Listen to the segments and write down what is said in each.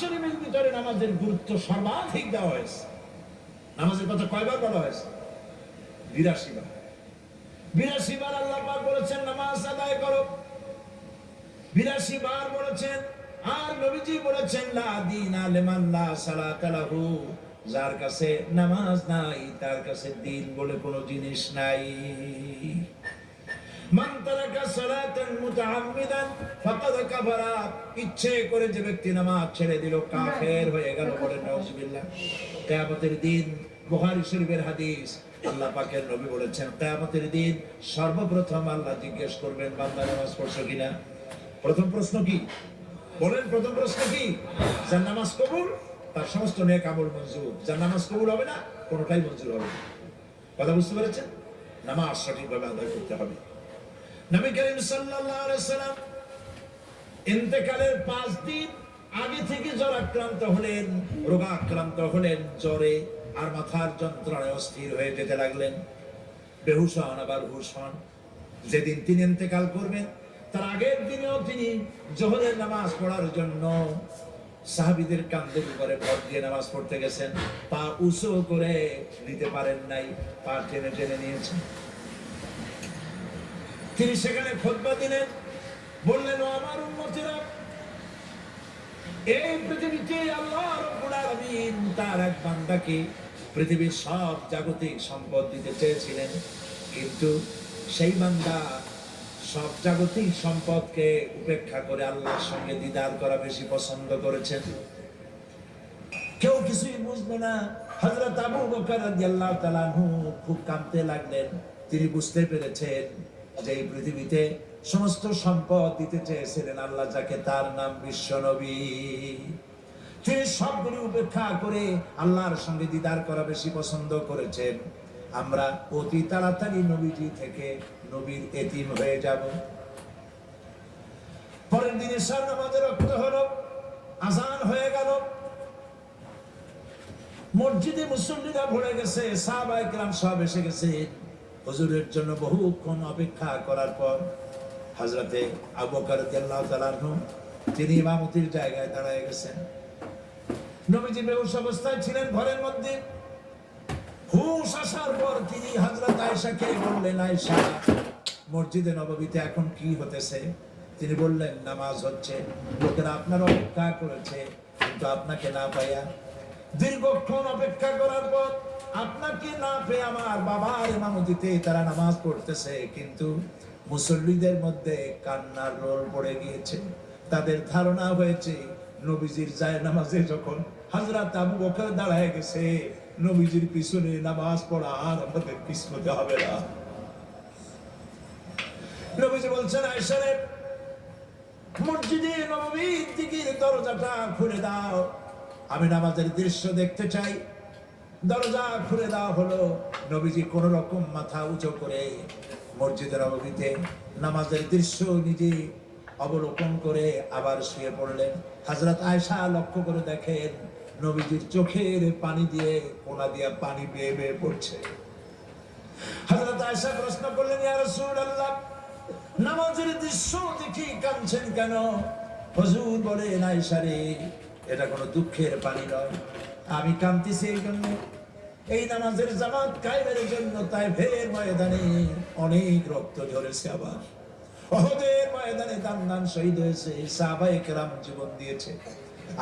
শরীফের ভিতরে নামাজের গুরুত্ব সর্বাধিক দেওয়া হয়েছে, নামাজের কথা কয়বার বলা হয়েছে? বিরাশি বার। বিরাশি বার আল্লাহ পাক বলেছেন, নামাজ আদায় করো। বিরাশি বার বলেছেন, আর নবীজি বলেছেন, লা দিনা লিমান লা লাহু। যার কাছে নামাজ নাই, তার কাছে দিন বলে কোনো জিনিস নাই। মান তারাকা সালাতান মুতাআম্মিদান ফাকাদ কাফারা। ইচ্ছে করে যে ব্যক্তি নামাজ ছেড়ে দিল, কাফের হয়ে গেল বলে নাউজুবিল্লাহ। কিয়ামতের দিন বুখারী শরীফের হাদিস আল্লাহ পাকের নবী বলেছেন, কিয়ামতের দিন সর্বপ্রথম আল্লাহ জিজ্ঞেস করবেন, বান্দা নামাজ পড়ছো কিনা? প্রথম প্রশ্ন কি? বলেন, প্রথম প্রশ্ন কি? যার নামাজ কবুল, তার সমস্ত নেক আমল মঞ্জুর। যার নামাজ কবুল হবে না, কোনোটাই মঞ্জুর হবে না। কথা বুঝতে পেরেছেন? নামাজ সঠিকভাবে আদায় করতে হবে। নবী করিম সাল্লাম ইন্তেকালের পাঁচ দিন আগে থেকে জ্বর আক্রান্ত হলেন রোগাক্রান্ত হলেন, জ্বরে আর মাথার যন্ত্রণায় অস্থির হয়ে যেতে লাগলেন। বেহুশ হন, আবার হুশ যেদিন তিনি ইন্তেকাল করবেন, তার আগের দিনেও তিনি জোহরের নামাজ পড়ার জন্য সাহাবিদের কান্দের উপরে ভর দিয়ে নামাজ পড়তে গেছেন। পা উঁচু করে দিতে পারেন নাই, পা টেনে টেনে নিয়েছেন। তিনি সেখানে খোদবা দিলেন। বললেন আমার উন্মতিরা এই পৃথিবীতে আল্লাহ রব্বুল তার এক বান্দাকে পৃথিবীর সব জাগতিক সম্পদ দিতে চেয়েছিলেন। কিন্তু সেই বান্দা সব জাগতিক সম্পদকে উপেক্ষা করে আল্লাহর সঙ্গে দিদার করা বেশি পছন্দ করেছেন। কেউ কিছুই বুঝলো না। হযরত আবু বকর খুব কাঁদতে লাগলেন। তিনি বুঝতে পেরেছেন যে এই পৃথিবীতে সমস্ত সম্পদ দিতে চেয়েছিলেন আল্লাহ, যাকে তার নাম বিশ্ব নবী। তিনি সবগুলি উপেক্ষা করে আল্লাহর সঙ্গে দিদার করা বেশি পছন্দ করেছেন, আমরা অতি তাড়াতাড়ি নবীজি থেকে নবীর এতিম হয়ে যাব। পরের দিনে সার নামাজের রক্ত হলো, আজান হয়ে গেল। মসজিদে মুসল্লিরা ভরে গেছে সাহাবাই গ্রাম সব এসে গেছে। হুজুরের জন্য বহুক্ষণ অপেক্ষা করার পর হজরতে আবু বকর রাদিয়াল্লাহু তিনি ইমামতির জায়গায় দাঁড়ায় গেছেন। নবীজি বেহুশ অবস্থায় ছিলেন ঘরের মধ্যে। হুশ আসার পর তিনি হযরত আয়েশাকে বললেন, আয়েশা, মসজিদে নববীতে এখন কি হতেছে? তিনি বললেন, নামাজ হচ্ছে। লোকেরা আপনার অপেক্ষা করেছে, কিন্তু আপনাকে না পাইয়া দীর্ঘক্ষণ অপেক্ষা করার পর আপনাকে না পেয়ে আমার বাবার ইমামতিতে তারা নামাজ পড়তেছে, কিন্তু মুসল্লিদের মধ্যে কান্নার রোল পড়ে গিয়েছে। তাদের ধারণা হয়েছে, নবীজির যায় নামাজে যখন হাজরাত আবু বকর দাঁড়ায় গেছে, নবীজির পিছনে নামাজ পড়া আর আমাদের কিসমতে হবে না। নবীজি বলছেন আয়সারে মসজিদে নববীর দিকের দরজাটা খুলে দাও। আমি নামাজের দৃশ্য দেখতে চাই। দরজা খুলে দেওয়া হলো। নবীজি কোন রকম মাথা উঁচু করে মসজিদের নববীতে নামাজের দৃশ্য নিজে অবলোকন করে আবার শুয়ে পড়লেন। হাজরত আয়সা লক্ষ্য করে দেখেন নবীজির চোখের পানি দিয়ে কোনা দিয়ে পানি বেয়ে বেয়ে পড়ছে। হযরত আয়েশা প্রশ্ন করলেন নামাজের দৃশ্য দেখি কাঁদছেন কেন? হুজুর বলেন, আয়েশা রে এটা কোনো দুঃখের পানি নয়। আমি কাঁদতেছি এই জন্য। এই নামাজের জামাত কায়েমের জন্য তাই ফের ময়দানে অনেক রক্ত ঝরেছে আবার। অহদের ময়দানে দান দান শহীদ হয়েছে, সাহাবায়ে কেরাম জীবন দিয়েছে।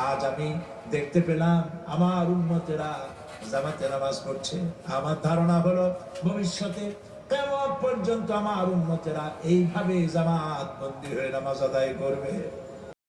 আজ আমি দেখতে পেলাম আমার উন্মতেরা জামাতে নামাজ পড়ছে। আমার ধারণা হলো ভবিষ্যতে কেমন পর্যন্ত আমার উন্মতেরা এইভাবে জামাত বন্দী হয়ে নামাজ আদায় করবে।